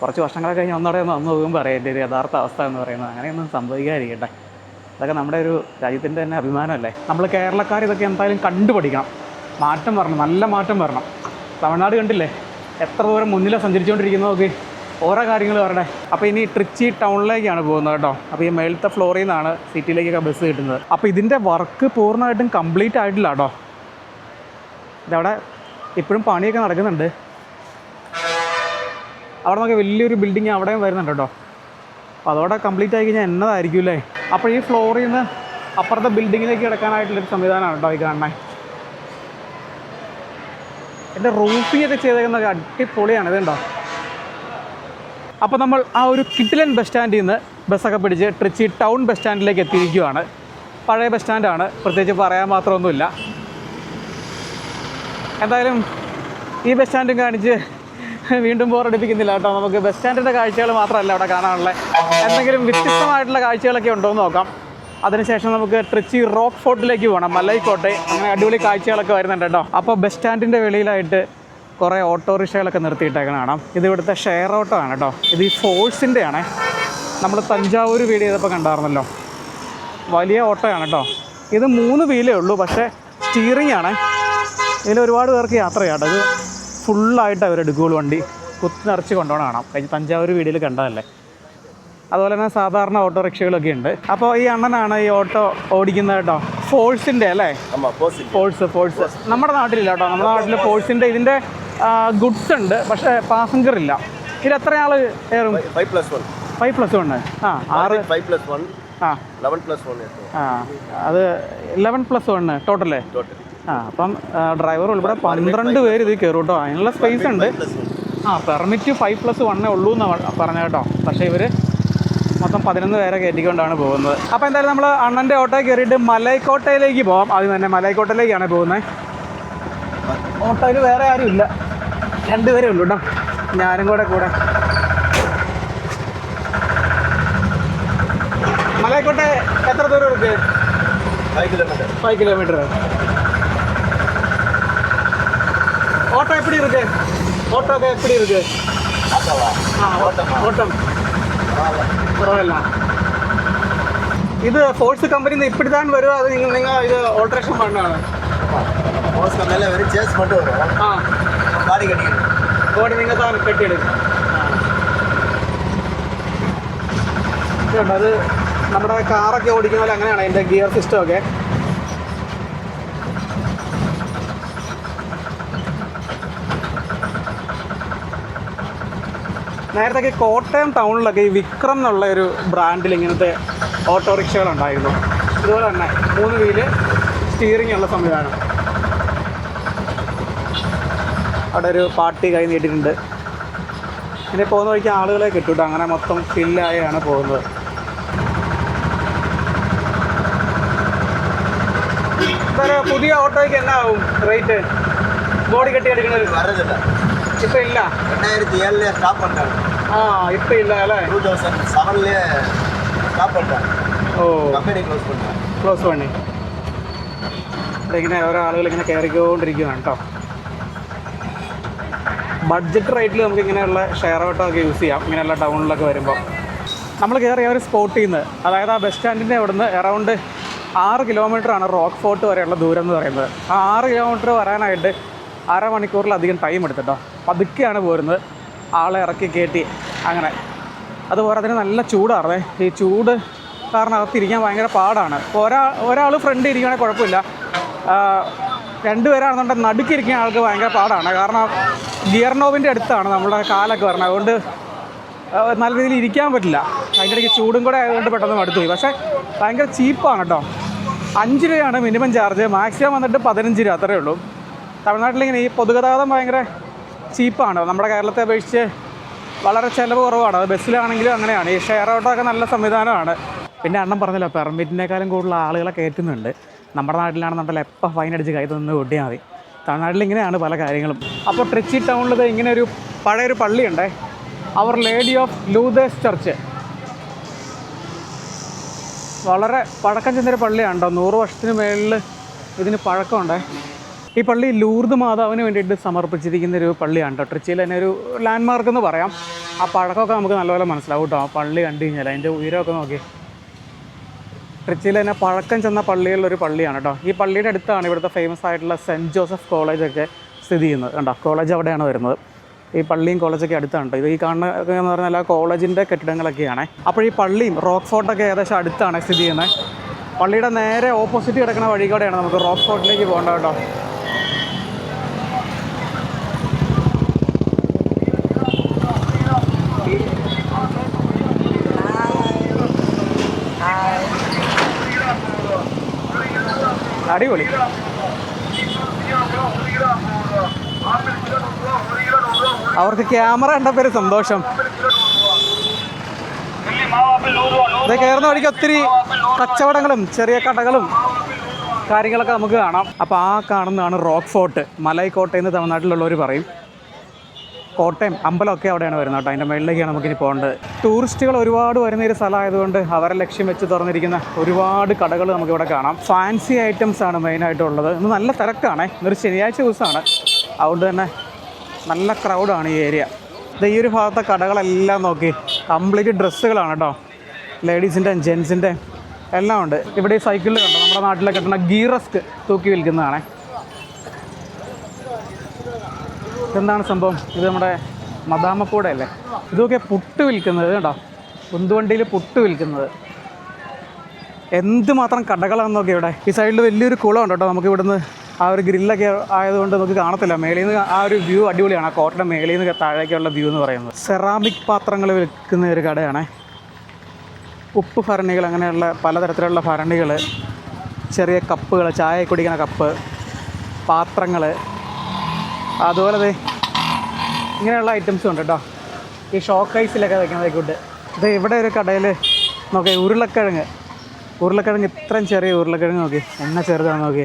കുറച്ച് വർഷങ്ങളൊക്കെ കഴിഞ്ഞ് ഒന്നോടെ ഒന്ന് വന്ന് പോകുമ്പോൾ പറയാം. എന്റെ ഒരു യഥാർത്ഥ അവസ്ഥ എന്ന് പറയുന്നത് അങ്ങനെയൊന്നും സംഭവിക്കാതിരിക്കട്ടെ. അതൊക്കെ നമ്മുടെ ഒരു രാജ്യത്തിന്റെ തന്നെ അഭിമാനമല്ലേ? നമ്മൾ കേരളക്കാർ ഇതൊക്കെ എന്തായാലും കണ്ടുപഠിക്കണം. മാറ്റം വരണം നല്ല മാറ്റം വരണം. തമിഴ്നാട് കണ്ടില്ലേ? എത്ര ദൂരം മുന്നിലാണ് സഞ്ചരിച്ചുകൊണ്ടിരിക്കുന്നത് നോക്കി. ഓരോ കാര്യങ്ങൾ വരണേ അപ്പോൾ ഇനി ട്രിച്ചി ടൗണിലേക്കാണ് പോകുന്നത് കേട്ടോ. അപ്പോൾ ഈ മേളത്തെ ഫ്ലോറിൽ നിന്നാണ് സിറ്റിയിലേക്കൊക്കെ ബസ് കിട്ടുന്നത്. അപ്പോൾ ഇതിന്റെ വർക്ക് പൂർണമായിട്ടും കംപ്ലീറ്റ് ആയിട്ടില്ല കേട്ടോ. ഇതവിടെ ഇപ്പോഴും പണിയൊക്കെ നടക്കുന്നുണ്ട്. അവിടെ നമുക്ക് വലിയൊരു ബിൽഡിങ് അവിടെയും വരുന്നുണ്ട് കേട്ടോ. അപ്പോൾ അതോടെ കംപ്ലീറ്റ് ആയി കഴിഞ്ഞാൽ എന്നതായിരിക്കും അല്ലേ? അപ്പോൾ ഈ ഫ്ലോറിൽ നിന്ന് അപ്പുറത്തെ ബിൽഡിങ്ങിലേക്ക് കിടക്കാനായിട്ടുള്ളൊരു സംവിധാനമാണ് കേട്ടോ ഈ കാണണേ എന്റെ റൂഫിംഗ് ഒക്കെ ചെയ്തേക്കുന്നത് അടിപൊളിയാണ് ഇതുണ്ടോ അപ്പോൾ നമ്മൾ ആ ഒരു കിഡിലൻ ബസ് സ്റ്റാൻഡിൽ നിന്ന് ബസ്സൊക്കെ പിടിച്ച് ട്രിച്ചി ടൗൺ ബസ് സ്റ്റാൻഡിലേക്ക് എത്തിയിരിക്കുകയാണ് പഴയ ബസ് സ്റ്റാൻഡാണ് പ്രത്യേകിച്ച് പറയാൻ മാത്രമൊന്നുമില്ല. എന്തായാലും ഈ ബസ് സ്റ്റാൻഡും കാണിച്ച് വീണ്ടും ബോറടിപ്പിക്കുന്നില്ല കേട്ടോ. നമുക്ക് ബസ് സ്റ്റാൻഡിന്റെ കാഴ്ചകൾ മാത്രമല്ല അവിടെ കാണാനുള്ളത്. എന്തെങ്കിലും വ്യത്യസ്തമായിട്ടുള്ള കാഴ്ചകളൊക്കെ ഉണ്ടോ എന്ന് നോക്കാം. അതിനുശേഷം നമുക്ക് ട്രിച്ചി റോക്ക് ഫോർട്ടിലേക്ക് പോകണം മല്ലൈക്കോട്ടെ അങ്ങനെ അടിപൊളി കാഴ്ചകളൊക്കെ വരുന്നുണ്ട് കേട്ടോ. അപ്പോൾ ബസ് സ്റ്റാൻഡിന്റെ വെളിയിലായിട്ട് കുറേ ഓട്ടോറിക്ഷകളൊക്കെ നിർത്തിയിട്ടേക്കണം കാണാം. ഇത് ഇവിടുത്തെ ഷെയർ ഓട്ടോ ആണ് കേട്ടോ. ഇത് ഈ ഫോഴ്സിന്റെ ആണേ. നമ്മൾ തഞ്ചാവൂർ വീട് ചെയ്തപ്പോൾ കണ്ടായിരുന്നല്ലോ വലിയ ഓട്ടോയാണ് കേട്ടോ. ഇത് മൂന്ന് വീലേ ഉള്ളൂ പക്ഷേ സ്റ്റിയറിംഗ് ആണ്. ഇതിൽ ഒരുപാട് പേർക്ക് യാത്ര ചെയ്യാം ഇത് ഫുള്ളായിട്ട് അവരെടുക്കുകയുള്ളൂ വണ്ടി. കുത്തിനിറച്ച് കൊണ്ടുപോകണം കാണാം. കഴിഞ്ഞ തഞ്ചാവൂർ വീടിൽ കണ്ടതല്ലേ? അതുപോലെ തന്നെ സാധാരണ ഓട്ടോറിക്ഷകളൊക്കെ ഉണ്ട്. അപ്പോൾ ഈ അണ്ണനാണ് ഈ ഓട്ടോ ഓടിക്കുന്നത് കേട്ടോ. ഫോഴ്സിന്റെ അല്ലേ? Force Force. നമ്മുടെ നാട്ടിലില്ല കേട്ടോ. നമ്മുടെ നാട്ടിൽ ഫോഴ്സിന്റെ ഇതിന്റെ ഗുഡ്സ് ഉണ്ട് പക്ഷേ പാസഞ്ചർ ഇല്ല. ഇത് എത്ര ആൾ കയറും? Five plus one. ആ ആറ്. ഫൈവ് പ്ലസ് വൺ ആ. ആ അത് ഇലവൻ പ്ലസ് വൺ ടോട്ടൽ? ആ അപ്പം ഡ്രൈവർ ഉൾപ്പെടെ പന്ത്രണ്ട് പേര് ഇത് കയറും കേട്ടോ. അതിനുള്ള സ്പേസ് ഉണ്ട്. ആ പെർമിറ്റ് ഫൈവ് പ്ലസ് വണ്ണേ ഉള്ളൂ എന്നാണ് പറഞ്ഞ കേട്ടോ. പക്ഷേ ഇവർ മൊത്തം പതിനൊന്ന് പേരെ കയറ്റിക്കൊണ്ടാണ് പോകുന്നത്. അപ്പോൾ എന്തായാലും നമ്മൾ അണ്ണന്റെ ഓട്ടോ കയറിയിട്ട് മലൈക്കോട്ടയിലേക്ക് പോകാം അത് തന്നെ മലൈക്കോട്ടയിലേക്കാണ് പോകുന്നത്. ഓട്ടോയിൽ വേറെ ആരും ഇല്ല. രണ്ടുപേരേ ഉള്ളൂ കേട്ടോ ഞാനും കൂടെ കൂടെ. മലയക്കോട്ടെ എത്ര ദൂരം എടുക്ക് ഫൈവ് കിലോമീറ്റർ. ഓട്ടോ എപ്പിടി ഇരിക്കേ ഓട്ടോ ഒക്കെ എപ്പിടി ഇருக்கு ഓട്ടം ഓട്ടം. ഇത് ഫോഴ്സ് കമ്പനി ഇപ്പിടുത്താൻ വരുമോ അത് നിങ്ങൾ നിങ്ങൾ ഇത് ഓൾട്രേഷൻ പണ്ടാണ് ഫോഴ്സ് ചേസ് വരും. ആ. നിങ്ങൾ അത് നമ്മുടെ കാറൊക്കെ ഓടിക്കുന്ന പോലെ അങ്ങനെയാണ് എന്റെ ഗിയർ സിസ്റ്റം ഒക്കെ. നേരത്തെ കോട്ടയം ടൗണിലൊക്കെ ഈ വിക്രം എന്നുള്ള ഒരു ബ്രാൻഡിൽ ഇങ്ങനത്തെ ഓട്ടോറിക്ഷകൾ ഉണ്ടായിരുന്നു. ഇതുപോലെ തന്നെ മൂന്ന് വീൽ സ്റ്റിയറിംഗ് ഉള്ള സംവിധാനം. അവിടെ ഒരു പാർട്ടി കൈ നീട്ടിയിട്ടുണ്ട്. ഇനി പോകുന്ന വഴിക്ക് ആളുകളെ കിട്ടും അങ്ങനെ മൊത്തം ഫില്ലായാണ് പോകുന്നത്. പുതിയ ഓട്ടോയ്ക്ക് എന്താവും റേറ്റ് ബോഡി കെട്ടി എടുക്കുന്നത് ഇപ്പം ഇല്ല ரெண்டாயிரத்தி ஏழுல ஸ்டாப் பண்ணிட்டாங்க ആ ഇപ്പം ഇല്ല അല്ലേ டூ தௌசண்ட் செவன்லேயே ஸ்டாப் பண்ணிட்டாங்க ഓ கம்பெனி க்ளோஸ் பண்ணிட்டாங்க ക്ലോസ് പണി ഇങ്ങനെ ഓരോ ആളുകൾ ഇങ്ങനെ കയറിക്കൊണ്ടിരിക്കുകയാണ് കേട്ടോ ബഡ്ജറ്റ് റേറ്റിൽ നമുക്ക് ഇങ്ങനെയുള്ള ഷെയർ ഓട്ടോ ഒക്കെ യൂസ് ചെയ്യാം ഇങ്ങനെയുള്ള ടൗണിലൊക്കെ വരുമ്പോൾ നമ്മൾ കയറിയ ഒരു സ്പോട്ടിൽ നിന്ന് അതായത് ആ ബസ് സ്റ്റാൻഡിൻ്റെ അവിടെ നിന്ന് അറൗണ്ട് ആറ് കിലോമീറ്ററാണ് റോക്ക് ഫോർട്ട് വരെയുള്ള ദൂരം എന്ന് പറയുന്നത് ആ ആറ് കിലോമീറ്റർ വരാനായിട്ട് അരമണിക്കൂറിലധികം ടൈം എടുത്തിട്ടോ പതുക്കെയാണ് പോരുന്നത്. ആളെ ഇറക്കി കയറ്റി അങ്ങനെ. അതുപോലെ അതിന് നല്ല ചൂടാറേ ഈ ചൂട് കാരണം അകത്തിരിക്കാൻ ഭയങ്കര പാടാണ്. ഒരാൾ ഒരാ ഒരാൾ ഫ്രണ്ട് ഇരിക്കുകയാണെങ്കിൽ കുഴപ്പമില്ല. രണ്ടുപേരാണെന്നുണ്ടെങ്കിൽ നടുക്കിരിക്കുന്ന ആൾക്ക് ഭയങ്കര പാടാണ്. കാരണം ഗിയർ നോബിന്റെ അടുത്താണ് നമ്മുടെ കാലൊക്കെ വരണം അതുകൊണ്ട് നല്ല രീതിയിൽ ഇരിക്കാൻ പറ്റില്ല. അതിന്റെ ഇടയ്ക്ക് ചൂടും കൂടെ ആയതുകൊണ്ട് പെട്ടെന്ന് മടുത്തുപോയി പക്ഷേ ഭയങ്കര ചീപ്പാണ് കേട്ടോ അഞ്ച് രൂപയാണ് മിനിമം ചാർജ് മാക്സിമം വന്നിട്ട് പതിനഞ്ച് രൂപ അത്രയേ ഉള്ളൂ. തമിഴ്നാട്ടിലിങ്ങനെ ഈ പൊതുഗതാഗതം ഭയങ്കര ചീപ്പാണ്. നമ്മുടെ കേരളത്തെ അപേക്ഷിച്ച് വളരെ ചിലവ് കുറവാണ്. അത് ബസ്സിലാണെങ്കിലും അങ്ങനെയാണ്. ഈ ഷെയർ ഓട്ടോ ഒക്കെ നല്ല സംവിധാനമാണ്. പിന്നെ അണ്ണം പറഞ്ഞല്ലോ പെർമിറ്റിനേക്കാളും കൂടുതൽ ആളുകളെ കയറ്റുന്നുണ്ട്. നമ്മുടെ നാട്ടിലാണെന്നുണ്ടെങ്കിൽ എപ്പോൾ ഫൈൻ അടിച്ച് കൈ നിന്ന് കൂട്ടിയാൽ മതി. തമിഴ്നാട്ടിൽ ഇങ്ങനെയാണ് പല കാര്യങ്ങളും. അപ്പോൾ ട്രിച്ചി ടൗണിൽ ഇങ്ങനെ ഒരു പഴയൊരു പള്ളിയുണ്ടേ. അവർ ലേഡി ഓഫ് ലൂതേഴ്സ് ചർച്ച് വളരെ പഴക്കം ചെന്നൊരു പള്ളിയാണ് കേട്ടോ നൂറ് വർഷത്തിന് മേളിൽ ഇതിന് പഴക്കമുണ്ടേ. ഈ പള്ളി ലൂർദ് മാതാവിന് വേണ്ടിയിട്ട് സമർപ്പിച്ചിരിക്കുന്ന ഒരു പള്ളിയാണ് ട്രിച്ചിയിൽ തന്നെ ഒരു ലാൻഡ് മാർക്ക് എന്ന് പറയാം. ആ പഴക്കമൊക്കെ നമുക്ക് നല്ലപോലെ മനസ്സിലാവും കേട്ടോ. ആ പള്ളി കണ്ടു കഴിഞ്ഞാൽ അതിന്റെ ഉയരമൊക്കെ നോക്കി. ട്രിച്ചിയിൽ തന്നെ പഴക്കം ചെന്ന പള്ളികളിലൊരു പള്ളിയാണ് കേട്ടോ. ഈ പള്ളിയുടെ അടുത്താണ് ഇവിടുത്തെ ഫേമസ് ആയിട്ടുള്ള സെന്റ് ജോസഫ് കോളേജൊക്കെ സ്ഥിതി ചെയ്യുന്നത് കണ്ടോ? കോളേജ് അവിടെയാണ് വരുന്നത്. ഈ പള്ളിയും കോളേജൊക്കെ അടുത്താണ് ഇത് ഈ കാണുന്ന എന്ന് പറഞ്ഞാൽ ആ കോളേജിന്റെ കെട്ടിടങ്ങളൊക്കെയാണ്. അപ്പോൾ ഈ പള്ളിയും റോക്ക് ഫോർട്ടൊക്കെ ഏകദേശം അടുത്താണ് സ്ഥിതി ചെയ്യുന്നത്. പള്ളിയുടെ നേരെ ഓപ്പോസിറ്റ് കിടക്കുന്ന വഴി കൂടെയാണ് നമുക്ക് റോക്ക് ഫോർട്ടിലേക്ക് പോകേണ്ടത് കേട്ടോ. അടിപൊളി. അവർക്ക് ക്യാമറ കണ്ടപ്പോൾ ഒരു സന്തോഷം. ഇത് കയറുന്ന വഴിക്ക് ഒത്തിരി കച്ചവടങ്ങളും ചെറിയ കടകളും കാര്യങ്ങളൊക്കെ നമുക്ക് കാണാം. അപ്പോൾ ആ കാണുന്നതാണ് റോക്ക് ഫോർട്ട് മലൈക്കോട്ട എന്ന് തമിഴ്നാട്ടിലുള്ളവർ പറയും. കോട്ടയം അമ്പലമൊക്കെ അവിടെയാണ് വരുന്നത് കേട്ടോ. അതിന്റെ മുകളിലേക്കാണ് നമുക്കിനി പോകേണ്ടത്. ടൂറിസ്റ്റുകൾ ഒരുപാട് വരുന്ന ഒരു സ്ഥലമായതുകൊണ്ട് അവരെ ലക്ഷ്യം വെച്ച് തുറന്നിരിക്കുന്ന ഒരുപാട് കടകൾ നമുക്കിവിടെ കാണാം. ഫാൻസി ഐറ്റംസ് ആണ് മെയിനായിട്ടുള്ളത് ഇന്ന് നല്ല തിരക്കാണ്. ഇന്നൊരു ശനിയാഴ്ച ദിവസമാണ്. അതുകൊണ്ട് തന്നെ നല്ല ക്രൗഡാണ് ഈ ഏരിയ ഇത് ഈ ഒരു ഭാഗത്തെ കടകളെല്ലാം നോക്കി. കംപ്ലീറ്റ് ഡ്രസ്സുകളാണ് കേട്ടോ. ലേഡീസിന്റെയും ജെൻസിന്റെയും എല്ലാം ഉണ്ട്. ഇവിടെ ഈ സൈക്കിളിൽ കണ്ടോ? നമ്മുടെ നാട്ടിലെ കിട്ടുന്ന ഗീറസ്ക് തൂക്കി വിൽക്കുന്നതാണേ. ഇതെന്താണ് സംഭവം? ഇത് നമ്മുടെ മദാമക്കൂടെ അല്ലേ ഇതൊക്കെ പുട്ട് വിൽക്കുന്നത് കേട്ടോ. ഉന്തുവണ്ടിയിൽ പുട്ട് വിൽക്കുന്നത്. എന്തുമാത്രം കടകളാണെന്ന് നോക്കി ഇവിടെ. ഈ സൈഡിൽ വലിയൊരു കുളമുണ്ട് കേട്ടോ. നമുക്ക് ഇവിടുന്ന് ആ ഒരു ഗ്രില്ലൊക്കെ ആയതുകൊണ്ട് നമുക്ക് കാണത്തില്ല. മേളിൽ നിന്ന് ആ ഒരു വ്യൂ അടിപൊളിയാണ്. ആ കോട്ടയുടെ മേളിൽ നിന്ന് താഴേക്കുള്ള വ്യൂ എന്ന് പറയുന്നത്. സെറാമിക് പാത്രങ്ങൾ വിൽക്കുന്ന ഒരു കടയാണ്. ഉപ്പ് ഭരണികൾ അങ്ങനെയുള്ള പലതരത്തിലുള്ള ഭരണികൾ ചെറിയ കപ്പുകൾ ചായ കുടിക്കുന്ന കപ്പ് പാത്രങ്ങൾ അതുപോലെ ദേ ഇങ്ങനെയുള്ള ഐറ്റംസും ഉണ്ട് കേട്ടോ ഈ ഷോക്ക് ഐസിലൊക്കെ വയ്ക്കുന്നതായിക്കോട്ടെ ഇത് ഇവിടെ ഒരു കടയിൽ നോക്കേ ഉരുളക്കിഴങ്ങ്. ഉരുളക്കിഴങ്ങ് ഇത്രയും ചെറിയ ഉരുളക്കിഴങ്ങ് നോക്കി എണ്ണ ചെറുതാണ് നോക്കി.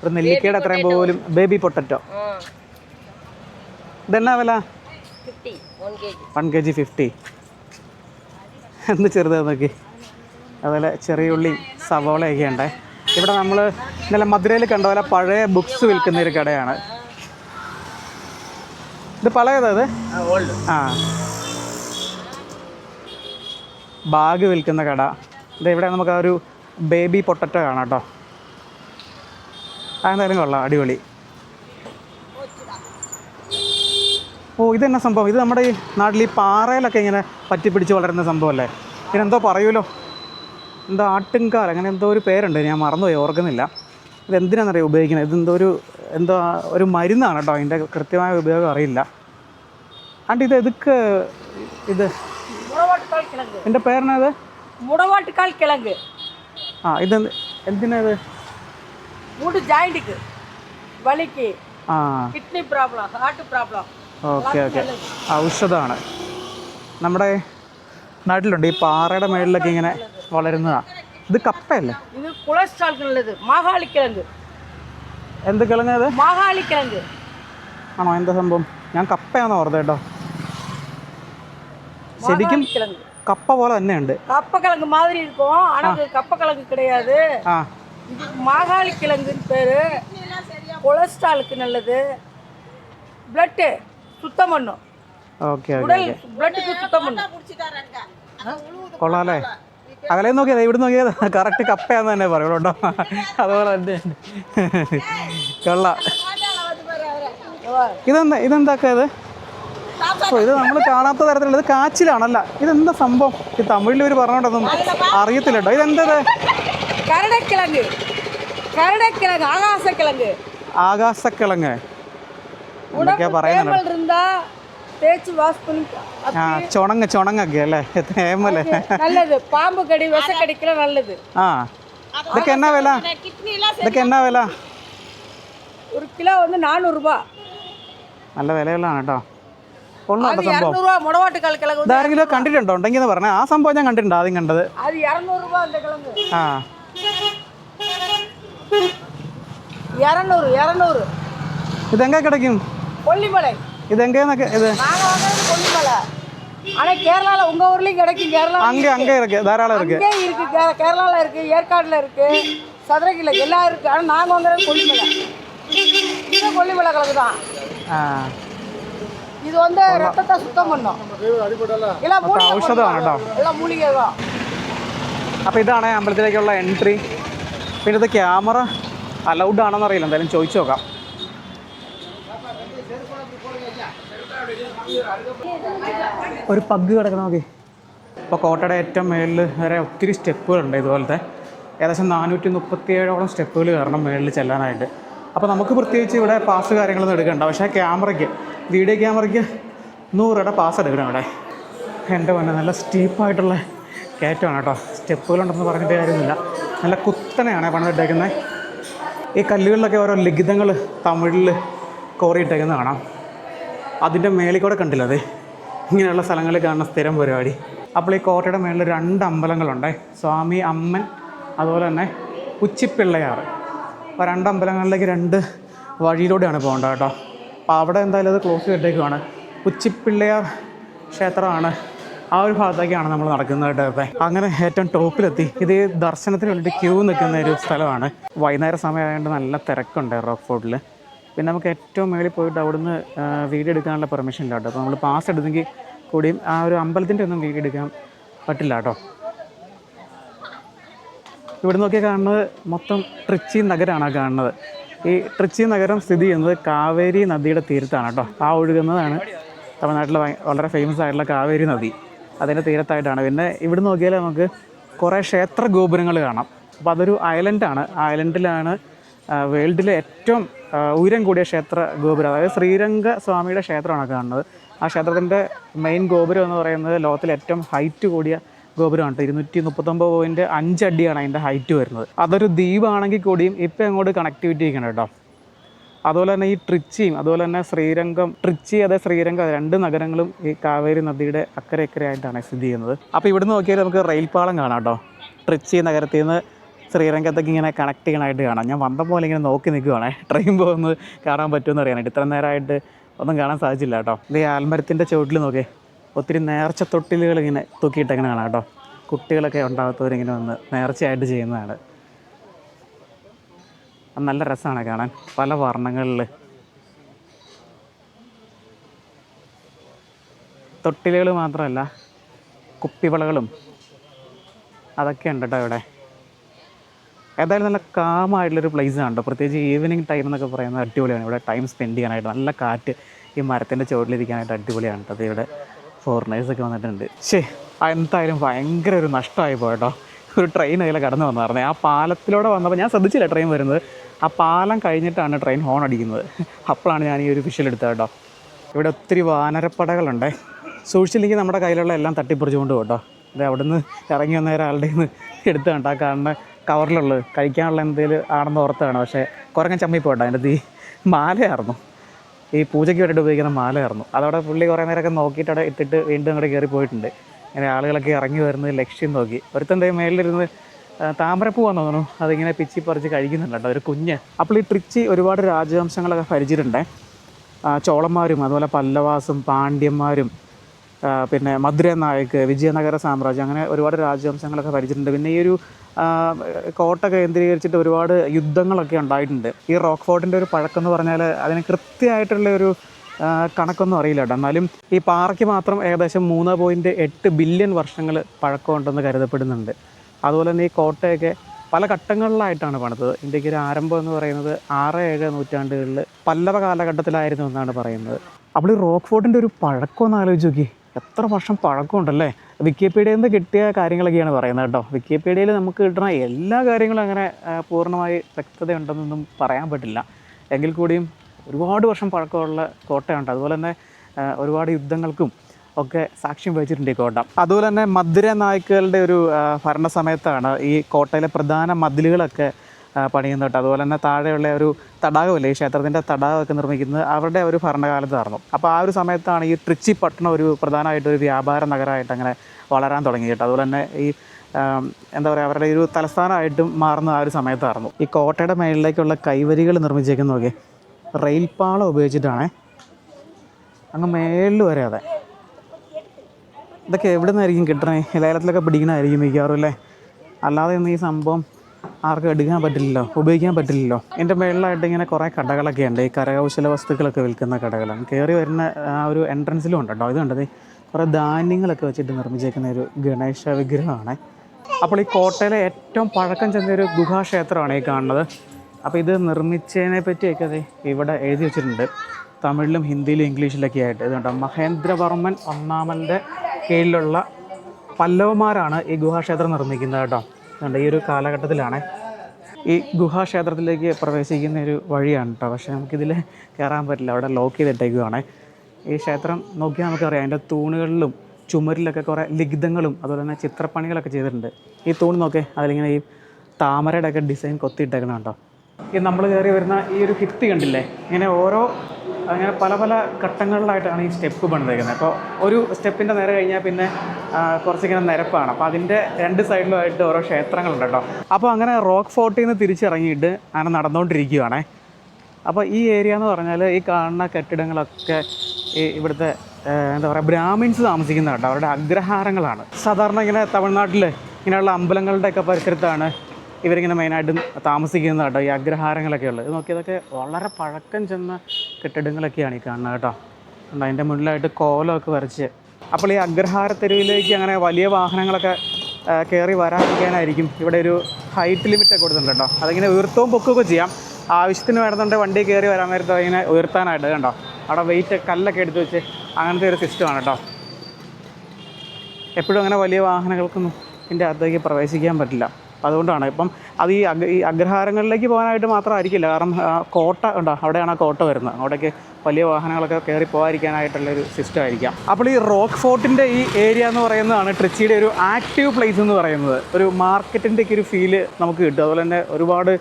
ഒരു നെല്ലിക്കയുടെ അത്രയും പോലും ബേബി പൊട്ടറ്റോ ഇതെന്നാ വില? Fifty one K G one K G fifty എന്ത് ചെറുതാണ് നോക്കി. അതുപോലെ ചെറിയ ഉള്ളിയും സവോളയൊക്കെ ഉണ്ടേ. ഇവിടെ നമ്മൾ ഇന്നലെ മധുരയിൽ കണ്ട പോലെ പഴയ ബുക്സ് വിൽക്കുന്ന ഒരു കടയാണ്. ഇത് ಪಳೆಯದ അത് ആ ബാഗ് വിൽക്കുന്ന കട. ഇത് ഇവിടെ നമുക്ക് ആ ഒരു ബേബി പൊട്ടറ്റോ കാണാം കേട്ടോ. അതെന്തായാലും കൊള്ളാം. അടിപൊളി. ഓ ഇതെന്നാ സംഭവം? ഇത് നമ്മുടെ ഈ നാട്ടിൽ ഈ പാറയിലൊക്കെ ഇങ്ങനെ പറ്റിപ്പിടിച്ച് വളരുന്ന സംഭവമല്ലേ? ഇതിനെന്തോ പറയുമല്ലോ. എന്തോ ആട്ടിൻകാൽ അങ്ങനെ എന്തോ ഒരു പേരുണ്ട്. ഞാൻ മറന്നുപോയി ഓർക്കുന്നില്ല. ഇതെന്തിനാണെന്നറിയാം ഉപയോഗിക്കുന്നത്? ഇതെന്തോ ഒരു എന്തോ ഒരു മരുന്നാണ് കേട്ടോ. അതിന്റെ കൃത്യമായ ഉപയോഗം അറിയില്ല. ആണ്ട് ഇത് എതുക്ക് ഇത്? എന്റെ പേരിനത് മുടവാട്ടിക്കാൽ കിളങ്ക്. ആ ഇത് എന്തിനത്? മൂട് ജോയിന്റ്ക്ക് വലിക്ക് ആ. Kidney problem heart problem. Okay okay. ഔഷധമാണ്. നമ്മുടെ നാട്ടിലുണ്ട്. ഈ പാറയുടെ മേളിലൊക്കെ ഇങ്ങനെ വളരുന്നതാണ് ഇത് കപ്പയല്ലേ இது கொலஸ்ட்ரால் நல்லது மாகாளி கிழங்கு എന്ത് കിളങ്ങത് மாகாளி கிழங்கு ആണോ എന്താ സംഭവം ഞാൻ കപ്പയാണെന്ന് ഓർത്തത് കേട്ടോ ശരിക്കും மாகாளி கிழங்கு കപ്പ പോലെ തന്നെയുണ്ട് கப்பக்கிழங்கு மாதிரி இருக்கும் ஆனா இது கப்பக்கிழங்கு கிடையாது ആ இது மாகாளி கிழங்குன்னு பேரு கொலஸ்ட்ராலுக்கு நல்லது பிளட்டு சுத்தம் பண்ணும் ഓക്കെ ഓക്കെ உடல் பிளட்டுக்கு சுத்தம் பண்ணும் കൊള്ളാല്ലേ അകലെ നോക്കിയത് ഇവിടെ നോക്കിയത്. കറക്റ്റ് കപ്പയാന്ന് തന്നെ പറയുള്ളൂ അതുപോലെ തന്നെ. കൊള്ള. ഇതെന്താ ഇതെന്താക്കത് ഓ ഇത് നമ്മൾ കാണാത്ത തരത്തിലുള്ള ഇത് കാച്ചിലാണല്ല. ഇതെന്താ സംഭവം? ഈ തമിഴിൽ ഇവർ പറഞ്ഞോണ്ടൊന്നും അറിയത്തില്ല കേട്ടോ. ഇതെന്തത്? കരടക്കിഴങ്ങ് കരടക്കിഴങ്ങ് എന്തൊക്കെയാ പറയുന്നത്? தேய்ச்சி வாஷ் பண்ணி ആ ചുണങ്ങ് ചുണങ്ങൊക്കെ അല്ലേ തേമല്ലേ நல்லது பாம்பு கடி விஷக்கடிக்கெல்லாம் நல்லது ആ ഇതൊക്കെ എന്നാ വില ഇതൊക്കെ എന്നാ വില ஒரு கிலோ வந்து நானூறுரூபா നല്ല വിലയുള്ളതാണ് കേട്ടോ കൊള്ളാം அது കേട്ടോ സംഭവം இரநூறுவா முடவாட்டுக்கால் கிழங்கு வந்து ഇതാരെങ്കിലും കണ്ടിട്ടുണ്ടോ ഉണ്ടെങ്കിൽ എന്ന് പറഞ്ഞാൽ ആ സംഭവം ഞാൻ കണ്ടിട്ടുണ്ട് ആദ്യം കണ്ടത് அது இரநூறுபா அந்த கிழங்கு ആ இரநூறு இரநூறு ഇതെങ്ക കിടക്കും கொல்லிமலை ഇതെങ്കന്നൊക്കെ ഇത് நாங்கள் வாங்குறது கொல்லிமலை ஆனால் கேரளாவில் உங்கள் ஊர்லேயும் கிடைக்கும் கேரளா அங்கே அங்கே இருக்கு தாராளம் இருக்கு அங்கே இருக்கு கே கேரளாவில் இருக்கு ஏற்காடில் இருக்கு சதுரகிரில எல்லாம் இருக்கு ஆனால் நாங்கள் வாங்குறது கொல்லிமலை இது கொல்லிமலை கிழங்கு தான் ആ இது வந்து ரத்தத்தை சுத்தம் பண்ணும் எல்லாம் மூலிகை ഔഷധമാണ് കേട്ടോ எல்லாம் மூலிகை தான் അപ്പോൾ ഇതാണ് അമ്പലത്തിലേക്കുള്ള എൻട്രി പിന്നെ ഇത് ക്യാമറ അലൗഡ് ആണെന്ന് അറിയില്ല എന്തായാലും ചോദിച്ചു നോക്കാം ഒരു പഗ് കിടക്കണം നോക്കി. ഇപ്പോൾ കോട്ടയുടെ ഏറ്റവും മേളിൽ വരെ ഒത്തിരി സ്റ്റെപ്പുകളുണ്ട് ഇതുപോലത്തെ. ഏകദേശം നാനൂറ്റി മുപ്പത്തിയേഴോളം സ്റ്റെപ്പുകൾ കയറണം മേളിൽ ചെല്ലാനായിട്ട്. അപ്പോൾ നമുക്ക് പ്രത്യേകിച്ച് ഇവിടെ പാസ് കാര്യങ്ങളൊന്നും എടുക്കണ്ട. പക്ഷേ ക്യാമറയ്ക്ക് വീഡിയോ ക്യാമറയ്ക്ക് നൂറ് പാസ് എടുക്കണം ഇവിടെ. എന്റെ മുന്നേ നല്ല സ്റ്റീപ്പായിട്ടുള്ള കയറ്റമാണ് കേട്ടോ. സ്റ്റെപ്പുകളുണ്ടെന്ന് പറഞ്ഞിട്ട് കാര്യമൊന്നുമില്ല. നല്ല കുത്തനെയാണ് പണിതിട്ടേക്കുന്നത് ഈ കല്ലുകളിലൊക്കെ ഓരോ ലിഖിതങ്ങൾ തമിഴിൽ കോറിയിട്ടേക്കുന്നത് കാണാം. അതിന്റെ മേളിൽ കൂടെ കണ്ടില്ല അതെ. ഇങ്ങനെയുള്ള സ്ഥലങ്ങളിൽ കാണുന്ന സ്ഥിരം പരിപാടി. അപ്പോൾ ഈ കോട്ടയുടെ മേളിൽ രണ്ട് അമ്പലങ്ങളുണ്ട്. സ്വാമി അമ്മൻ അതുപോലെ തന്നെ ഉച്ചിപ്പിള്ളയാർ അപ്പോൾ രണ്ട് അമ്പലങ്ങളിലേക്ക് രണ്ട് വഴിയിലൂടെയാണ് പോകേണ്ടത് കേട്ടോ. അപ്പോൾ അവിടെ എന്തായാലും അത് ക്ലോസ് ചെയ്തിട്ടേക്കുവാണ്. ഉച്ചിപ്പിള്ളയാർ ക്ഷേത്രമാണ്. ആ ഒരു ഭാഗത്തേക്കാണ് നമ്മൾ നടക്കുന്നത് കേട്ടോ അങ്ങനെ ഏറ്റവും ടോപ്പിലെത്തി. ഇത് ദർശനത്തിന് വേണ്ടിയിട്ട് ക്യൂ നിൽക്കുന്ന ഒരു സ്ഥലമാണ്. വൈകുന്നേര സമയമായതുകൊണ്ട് നല്ല തിരക്കുണ്ട് റോക്ക് ഫോർട്ടിൽ പിന്നെ നമുക്ക് ഏറ്റവും മേളിൽ പോയിട്ട് അവിടുന്ന് വീഡിയോ എടുക്കാനുള്ള പെർമിഷൻ ഇല്ല കേട്ടോ. അപ്പോൾ നമ്മൾ പാസ് എടുത്തെങ്കിൽ കൂടിയും ആ ഒരു അമ്പലത്തിന്റെ ഒന്നും വീഡിയോ എടുക്കാൻ പറ്റില്ല കേട്ടോ. ഇവിടെ നോക്കിയാൽ കാണുന്നത് മൊത്തം ട്രിച്ചി നഗരമാണ് കാണുന്നത്. ഈ ട്രിച്ചി നഗരം സ്ഥിതി ചെയ്യുന്നത് കാവേരി നദിയുടെ തീരത്താണ് കേട്ടോ. ആ ഒഴുകുന്നതാണ് തമിഴ്നാട്ടിലെ വളരെ ഫേമസ് ആയിട്ടുള്ള കാവേരി നദി. അതിന്റെ തീരത്തായിട്ടാണ്. പിന്നെ ഇവിടെ നോക്കിയാൽ നമുക്ക് കുറേ ക്ഷേത്ര ഗോപുരങ്ങൾ കാണാം. അപ്പോൾ അതൊരു ഐലൻഡാണ് ഐലൻഡിലാണ് വേൾഡിലെ ഏറ്റവും ഉയരം കൂടിയ ക്ഷേത്ര ഗോപുരം അതായത് ശ്രീരംഗ സ്വാമിയുടെ ക്ഷേത്രമാണ് കാണുന്നത്. ആ ക്ഷേത്രത്തിന്റെ മെയിൻ ഗോപുരം എന്ന് പറയുന്നത് ലോകത്തിലെ ഏറ്റവും ഹൈറ്റ് കൂടിയ ഗോപുരമാണ് ഇരുന്നൂറ്റി മുപ്പത്തൊമ്പത് പോയിന്റ് അഞ്ചടിയാണ് അതിന്റെ ഹൈറ്റ് വരുന്നത്. അതൊരു ദ്വീപാണെങ്കിൽ കൂടിയും ഇപ്പം അങ്ങോട്ട് കണക്ടിവിറ്റി ഇരിക്കണം കേട്ടോ. അതുപോലെ തന്നെ ഈ ട്രിച്ചിയും അതുപോലെ തന്നെ ശ്രീരംഗം ട്രിച്ചി അതേ ശ്രീരംഗം രണ്ട് നഗരങ്ങളും ഈ കാവേരി നദിയുടെ അക്കരെ ഇക്കരെ ആയിട്ടാണ് സ്ഥിതി ചെയ്യുന്നത്. അപ്പോൾ ഇവിടുന്ന് നോക്കിയാൽ നമുക്ക് റെയിൽ പാളം കാണാം കേട്ടോ. ട്രിച്ചി നഗരത്തിൽ നിന്ന് ശ്രീരംഗത്തേക്ക് ഇങ്ങനെ കണക്ട് ചെയ്യണമായിട്ട് കാണാം. ഞാൻ വന്ന പോലെ ഇങ്ങനെ നോക്കി നിൽക്കുവാണേ ട്രെയിൻ പോകുന്നത് കാണാൻ പറ്റുമെന്ന് അറിയാനായിട്ട് ഇത്ര നേരമായിട്ട് ഒന്നും കാണാൻ സാധിച്ചില്ല കേട്ടോ. ഇത് ആൽമരത്തിന്റെ ചുവട്ടിൽ നോക്കി ഒത്തിരി നേർച്ച തൊട്ടിലുകൾ ഇങ്ങനെ തൂക്കിയിട്ടങ്ങനെ കാണാം കേട്ടോ. കുട്ടികളൊക്കെ ഉണ്ടാകാത്തവരിങ്ങനെ വന്ന് നേർച്ചയായിട്ട് ചെയ്യുന്നതാണ്. നല്ല രസമാണ് കാണാൻ. പല വർണങ്ങളിൽ തൊട്ടിലുകൾ മാത്രമല്ല കുപ്പിവളകളും അതൊക്കെ ഉണ്ട് കേട്ടോ ഇവിടെ. ഏതായാലും നല്ല കാമായിട്ടുള്ളൊരു പ്ലേസ് കേട്ടോ പ്രത്യേകിച്ച് ഈവനിങ് ടൈം എന്നൊക്കെ പറയുന്നത് അടിപൊളിയാണ്. ഇവിടെ ടൈം സ്പെൻഡ് ചെയ്യാനായിട്ട് നല്ല കാറ്റ് ഈ മരത്തിന്റെ ചുവട്ടിലിരിക്കാനായിട്ട് അടിപൊളിയാണ് കേട്ടോ അത് ഇവിടെ ഫോറിനേഴ്സൊക്കെ വന്നിട്ടുണ്ട്. ശേ എന്തായാലും ഭയങ്കര ഒരു നഷ്ടമായി പോയിട്ടോ ഒരു ട്രെയിൻ അതിൽ കടന്നു വന്നായിരുന്നു ആ പാലത്തിലൂടെ വന്നപ്പോൾ ഞാൻ ശ്രദ്ധിച്ചില്ല ട്രെയിൻ വരുന്നത്. ആ പാലം കഴിഞ്ഞിട്ടാണ് ട്രെയിൻ ഹോൺ അടിക്കുന്നത്. അപ്പോഴാണ് ഞാൻ ഈ ഒരു ഫിഷൽ എടുത്തത് കേട്ടോ ഇവിടെ ഒത്തിരി വാനരപ്പടകളുണ്ട്. സൂക്ഷിച്ചില്ലെങ്കിൽ നമ്മുടെ കയ്യിലുള്ള എല്ലാം തട്ടിപ്പറിച്ചുകൊണ്ട് കേട്ടോ അവിടെ അവിടുന്ന് ഇറങ്ങി വന്ന ഒരാളുടെ നിന്ന് എടുത്ത് കണ്ട കവറിലുള്ളത്. കഴിക്കാനുള്ള എന്തെങ്കിലും ആണെന്ന് ഓർത്താണ് പക്ഷേ കുറങ്ങൻ ചമ്മി പോട്ടോ അതിന്റെ തീ മാലയായിരുന്നു. ഈ പൂജയ്ക്ക് വേണ്ടിയിട്ട് ഉപയോഗിക്കുന്ന മാലയായിരുന്നു. അതവിടെ പുള്ളി കുറേ നേരമൊക്കെ നോക്കിയിട്ട് അവിടെ ഇട്ടിട്ട് വീണ്ടും അങ്ങോട്ട് കയറി പോയിട്ടുണ്ട്. ഇങ്ങനെ ആളുകളൊക്കെ ഇറങ്ങി വരുന്നത് ലക്ഷ്യം നോക്കി. ഒരുത്തന്റെ മേളിലിരുന്ന് ആ, താമരപ്പൂവാന്ന് തോന്നുന്നു. അതിങ്ങനെ പിച്ചി പറിച്ച് കഴിക്കുന്നുണ്ട് കേട്ടോ. ഒരു കുഞ്ഞ്. അപ്പോൾ ഈ ട്രിച്ചി ഒരുപാട് രാജവംശങ്ങളൊക്കെ ഭരിച്ചിട്ടുണ്ട്. ചോളന്മാരും അതുപോലെ പല്ലവാസും പാണ്ഡ്യന്മാരും പിന്നെ മധുര നായക്ക് വിജയനഗര സാമ്രാജ്യം അങ്ങനെ ഒരുപാട് രാജവംശങ്ങളൊക്കെ ഭരിച്ചിട്ടുണ്ട്. പിന്നെ ഈ ഒരു കോട്ട കേന്ദ്രീകരിച്ചിട്ട് ഒരുപാട് യുദ്ധങ്ങളൊക്കെ ഉണ്ടായിട്ടുണ്ട്. ഈ റോക്ക് ഫോർട്ടിന്റെ ഒരു പഴക്കം എന്ന് പറഞ്ഞാൽ അതിന് കൃത്യമായിട്ടുള്ള ഒരു കണക്കൊന്നും അറിയില്ല കേട്ടോ. എന്നാലും ഈ പാറയ്ക്ക് മാത്രം ഏകദേശം മൂന്ന് പോയിന്റ് എട്ട് ബില്യൺ വർഷങ്ങൾ പഴക്കമുണ്ടെന്ന് കരുതപ്പെടുന്നുണ്ട്. അതുപോലെ തന്നെ ഈ കോട്ടയൊക്കെ പല ഘട്ടങ്ങളിലായിട്ടാണ് പണിതത്. ഇന്ത്യയ്ക്ക് ഒരു ആരംഭം എന്ന് പറയുന്നത് ആറ് ഏഴ് നൂറ്റാണ്ടുകളിൽ പല്ലവ കാലഘട്ടത്തിലായിരുന്നു എന്നാണ് പറയുന്നത്. അപ്പോൾ ഈ റോക്ക് ഫോർട്ടിന്റെ ഒരു പഴക്കം ആലോചിച്ച് നോക്കി എത്ര വർഷം പഴക്കമുണ്ടല്ലേ? വിക്കിപീഡിയയിൽ നിന്ന് കിട്ടിയ കാര്യങ്ങളൊക്കെയാണ് പറയുന്നത് കേട്ടോ. വിക്കിപീഡിയയിൽ നമുക്ക് കിട്ടുന്ന എല്ലാ കാര്യങ്ങളും അങ്ങനെ പൂർണമായി വ്യക്തതയുണ്ടെന്നൊന്നും പറയാൻ പറ്റില്ല. എങ്കിൽ കൂടിയും ഒരുപാട് വർഷം പഴക്കമുള്ള കോട്ടയുണ്ട്. അതുപോലെ തന്നെ ഒരുപാട് യുദ്ധങ്ങൾക്കും ഒക്കെ സാക്ഷ്യം വഹിച്ചിട്ടുണ്ട് ഈ കോട്ട. അതുപോലെ തന്നെ മധുര നായ്ക്കളുടെ ഒരു ഭരണ സമയത്താണ് ഈ കോട്ടയിലെ പ്രധാന മതിലുകളൊക്കെ കേട്ടോ അതുപോലെ തന്നെ താഴെയുള്ള ഒരു തടാകമില്ലേ ഈ ക്ഷേത്രത്തിന്റെ തടാകമൊക്കെ നിർമ്മിക്കുന്നത് അവരുടെ ഒരു ഭരണകാലത്തായിരുന്നു അപ്പോൾ ആ ഒരു സമയത്താണ് ഈ ട്രിച്ചി പട്ടണം ഒരു പ്രധാനമായിട്ട് ഒരു വ്യാപാര നഗരമായിട്ട് അങ്ങനെ വളരാൻ തുടങ്ങി കേട്ടോ അതുപോലെ തന്നെ ഈ എന്താ പറയുക അവരുടെ ഒരു തലസ്ഥാനമായിട്ടും മാറുന്ന ആ ഒരു സമയത്തായിരുന്നു ഈ കോട്ടയുടെ മേളിലേക്കുള്ള കൈവരികൾ നിർമ്മിച്ചേക്കുന്ന നോക്കി റെയിൽ പാളം ഉപയോഗിച്ചിട്ടാണേ. അങ്ങ് മേളിൽ വരെ അതെ. ഇതൊക്കെ എവിടെ നിന്നായിരിക്കും കിട്ടണേ? ലേലത്തിലൊക്കെ പിടിക്കണമായിരിക്കും മിക്കവാറും അല്ലേ? അല്ലാതെ ഒന്നും ഈ സംഭവം ആർക്കും എടുക്കാൻ പറ്റില്ലല്ലോ ഉപയോഗിക്കാൻ പറ്റില്ലല്ലോ. എന്റെ മേളിലായിട്ട് ഇങ്ങനെ കുറേ കടകളൊക്കെ ഉണ്ട്. ഈ കരകൗശല വസ്തുക്കളൊക്കെ വിൽക്കുന്ന കടകളാണ്. കയറി വരുന്ന ആ ഒരു എൻട്രൻസിലും ഉണ്ട് കേട്ടോ ഇത് കണ്ടത് കുറേ ധാന്യങ്ങളൊക്കെ വെച്ചിട്ട് നിർമ്മിച്ചേക്കുന്ന ഒരു ഗണേശ വിഗ്രഹമാണ്. അപ്പോൾ ഈ കോട്ടയിലെ ഏറ്റവും പഴക്കം ചെന്ന ഒരു ഗുഹാക്ഷേത്രമാണ് ഈ കാണുന്നത്. അപ്പോൾ ഇത് നിർമ്മിച്ചതിനെ പറ്റിയൊക്കെ അതെ ഇവിടെ എഴുതി വെച്ചിട്ടുണ്ട്. തമിഴിലും ഹിന്ദിയിലും ഇംഗ്ലീഷിലൊക്കെ ആയിട്ട്. ഇതുണ്ട് മഹേന്ദ്രവർമ്മൻ ഒന്നാമന്റെ കീഴിലുള്ള പല്ലവന്മാരാണ് ഈ ഗുഹാക്ഷേത്രം നിർമ്മിക്കുന്നത് കേട്ടോ അതുകൊണ്ട് ഈ ഒരു കാലഘട്ടത്തിലാണ്. ഈ ഗുഹാക്ഷേത്രത്തിലേക്ക് പ്രവേശിക്കുന്ന ഒരു വഴിയാണ് കേട്ടോ പക്ഷേ നമുക്കിതിൽ കയറാൻ പറ്റില്ല. അവിടെ ലോക്ക് ചെയ്തിട്ടേക്കുവാണ്. ഈ ക്ഷേത്രം നോക്കിയാൽ നമുക്കറിയാം അതിന്റെ തൂണുകളിലും ചുമരിലൊക്കെ കുറേ ലിഖിതങ്ങളും അതുപോലെ തന്നെ ചിത്രപ്പണികളൊക്കെ ചെയ്തിട്ടുണ്ട്. ഈ തൂണ് നോക്കേ അതിലിങ്ങനെ ഈ താമരയുടെ ഒക്കെ ഡിസൈൻ കൊത്തിയിട്ടേക്കണം കേട്ടോ ഈ നമ്മൾ കയറി വരുന്ന ഈ ഒരു ഭിത്തി കണ്ടില്ലേ? ഇങ്ങനെ ഓരോ അങ്ങനെ പല പല ഘട്ടങ്ങളിലായിട്ടാണ് ഈ സ്റ്റെപ്പ് പണിതേക്കുന്നത് അപ്പോൾ ഒരു സ്റ്റെപ്പിന്റെ നേരെ കഴിഞ്ഞാൽ പിന്നെ കുറച്ചിങ്ങനെ നിരപ്പാണ്. അപ്പോൾ അതിന്റെ രണ്ട് സൈഡിലുമായിട്ട് ഓരോ ക്ഷേത്രങ്ങളുണ്ട് കേട്ടോ. അപ്പോൾ അങ്ങനെ റോക്ക് ഫോർട്ടിൽ നിന്ന് തിരിച്ചിറങ്ങിയിട്ട് അങ്ങനെ നടന്നുകൊണ്ടിരിക്കുകയാണേ അപ്പോൾ ഈ ഏരിയ എന്ന് പറഞ്ഞാൽ ഈ കാണുന്ന കെട്ടിടങ്ങളൊക്കെ ഈ ഇവിടുത്തെ എന്താ പറയുക ബ്രാഹ്മിൻസ് താമസിക്കുന്ന കേട്ടോ. അവരുടെ അഗ്രഹാരങ്ങളാണ്. സാധാരണ ഇങ്ങനെ തമിഴ്നാട്ടിൽ ഇങ്ങനെയുള്ള അമ്പലങ്ങളുടെയൊക്കെ പരിസരത്താണ് ഇവരിങ്ങനെ മെയിനായിട്ടും താമസിക്കുന്നത് കേട്ടോ ഈ അഗ്രഹാരങ്ങളൊക്കെ ഉള്ളത്. നോക്കിയതൊക്കെ വളരെ പഴക്കം ചെന്ന കെട്ടിടങ്ങളൊക്കെയാണ് ഈ കാണുന്നത് കേട്ടോ. അതിന്റെ മുന്നിലായിട്ട് കോലമൊക്കെ വരച്ച്. അപ്പോൾ ഈ അഗ്രഹാര തെരുവിലേക്ക് അങ്ങനെ വലിയ വാഹനങ്ങളൊക്കെ കയറി വരാതിരിക്കാനായിരിക്കും ഇവിടെ ഒരു ഹൈറ്റ് ലിമിറ്റൊക്കെ കൊടുത്തിട്ടുണ്ട് കേട്ടോ. അതിങ്ങനെ ഉയർത്തവും പൊക്കുകയൊക്കെ ചെയ്യാം. ആവശ്യത്തിന് വരുന്നുണ്ട് വണ്ടി കയറി വരാൻ നേരത്തെ ഇങ്ങനെ ഉയർത്താനായിട്ട് കണ്ടോ. അവിടെ വെയിറ്റ് കല്ലൊക്കെ എടുത്ത് വെച്ച് അങ്ങനത്തെ ഒരു സിസ്റ്റമാണ് കേട്ടോ. എപ്പോഴും അങ്ങനെ വലിയ വാഹനങ്ങൾക്കൊന്നും ഇതിന്റെ അകത്തേക്ക് പ്രവേശിക്കാൻ പറ്റില്ല. അതുകൊണ്ടാണ്. ഇപ്പം അത് ഈ അഗ്ര ഈ അഗ്രഹാരങ്ങളിലേക്ക് പോകാനായിട്ട് മാത്രമായിരിക്കില്ല. കാരണം കോട്ട ഉണ്ടോ? അവിടെയാണ് ആ കോട്ട വരുന്നത്. അവിടേക്ക് വലിയ വാഹനങ്ങളൊക്കെ കയറി പോകാതിരിക്കാനായിട്ടുള്ളൊരു സിസ്റ്റം ആയിരിക്കാം. അപ്പോൾ ഈ റോക്ക് ഫോർട്ടിന്റെ ഈ ഏരിയ എന്ന് പറയുന്നതാണ് ട്രിച്ചിയുടെ ഒരു ആക്റ്റീവ് പ്ലേസ് എന്ന് പറയുന്നത്. ഒരു മാർക്കറ്റിന്റെ ഒക്കെ ഒരു ഫീൽ നമുക്ക് കിട്ടും. അതുപോലെ തന്നെ ഒരുപാട്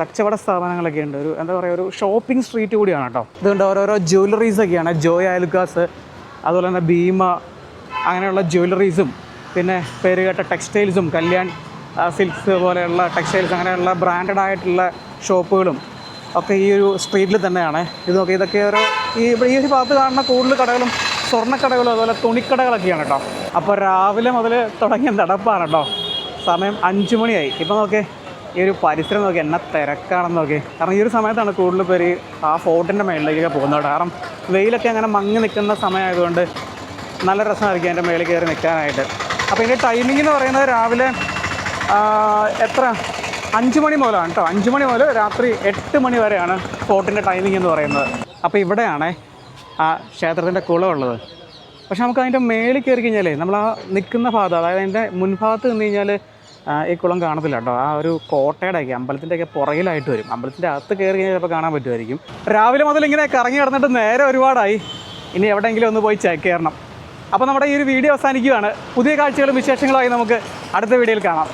കച്ചവട സ്ഥാപനങ്ങളൊക്കെ ഉണ്ട്. ഒരു എന്താ പറയുക ഒരു ഷോപ്പിംഗ് സ്ട്രീറ്റ് കൂടിയാണ് കേട്ടോ. ഇതുകൊണ്ട് ഓരോരോ ജ്വല്ലറീസ് ഒക്കെയാണ്. ജോയ് ആലുക്കാസ് അതുപോലെ തന്നെ ഭീമ അങ്ങനെയുള്ള ജ്വല്ലറീസും പിന്നെ പേരുകേട്ട ടെക്സ്റ്റൈൽസും കല്യാൺ സിൽക്സ് പോലെയുള്ള ടെക്സ്റ്റൈൽസ് അങ്ങനെയുള്ള ബ്രാൻഡഡ് ആയിട്ടുള്ള ഷോപ്പുകളും ഒക്കെ ഈ ഒരു സ്ട്രീറ്റിൽ തന്നെയാണ്. ഇത് നോക്കി ഇതൊക്കെ ഒരു ഈ ഈ ഒരു ഭാഗത്ത് കാണുന്ന കൂടുതൽ കടകളും സ്വർണക്കടകളും അതുപോലെ തുണിക്കടകളൊക്കെയാണ് കേട്ടോ. അപ്പോൾ രാവിലെ മുതൽ തുടങ്ങിയ നടപ്പാണ് കേട്ടോ. സമയം അഞ്ച് മണിയായി. ഇപ്പോൾ നോക്കേ ഈ ഒരു പരിസരം നോക്കി എന്നെ തിരക്കാണെന്ന് നോക്കി. കാരണം ഈ ഒരു സമയത്താണ് കൂടുതൽ പേര് ആ ഫോർട്ടിന്റെ മേളിലേക്കൊക്കെ പോകുന്നത് കാരണം വെയിലൊക്കെ അങ്ങനെ മങ്ങി നിൽക്കുന്ന സമയമായതുകൊണ്ട് നല്ല രസമായിരിക്കും അതിന്റെ മേളിൽ കയറി നിൽക്കാനായിട്ട്. അപ്പോൾ ഇതിന്റെ ടൈമിംഗ് എന്ന് പറയുന്നത് രാവിലെ എത്ര? അഞ്ച് മണി മുതലാണ് കേട്ടോ അഞ്ച് മണി മുതൽ രാത്രി എട്ട് മണി വരെയാണ് ഫോർട്ടിന്റെ ടൈമിംഗ് എന്ന് പറയുന്നത്. അപ്പോൾ ഇവിടെയാണേ ആ ക്ഷേത്രത്തിന്റെ കുളമുള്ളത്. പക്ഷെ നമുക്ക് അതിന്റെ മേളിൽ കയറി കഴിഞ്ഞാലേ നമ്മൾ ആ നിൽക്കുന്ന ഭാഗത്ത് അതായത് അതിന്റെ മുൻഭാഗത്ത് നിന്ന് കഴിഞ്ഞാൽ ഈ കുളം കാണത്തില്ല കേട്ടോ ആ ഒരു കോട്ടയുടെ ഒക്കെ അമ്പലത്തിന്റെ ഒക്കെ പുറകിലായിട്ട് വരും. അമ്പലത്തിന്റെ അകത്ത് കയറി കഴിഞ്ഞാൽ ചിലപ്പോൾ കാണാൻ പറ്റുമായിരിക്കും. രാവിലെ മുതൽ ഇങ്ങനെ കറങ്ങി നടന്നിട്ട് നേരെ ഒരുപാടായി. ഇനി എവിടെയെങ്കിലും ഒന്ന് പോയി ചെക്ക് കയറണം അപ്പോൾ നമ്മുടെ ഈ ഒരു വീഡിയോ അവസാനിക്കുകയാണ്. പുതിയ കാഴ്ചകളും വിശേഷങ്ങളുമായി നമുക്ക് അടുത്ത വീഡിയോയിൽ കാണാം.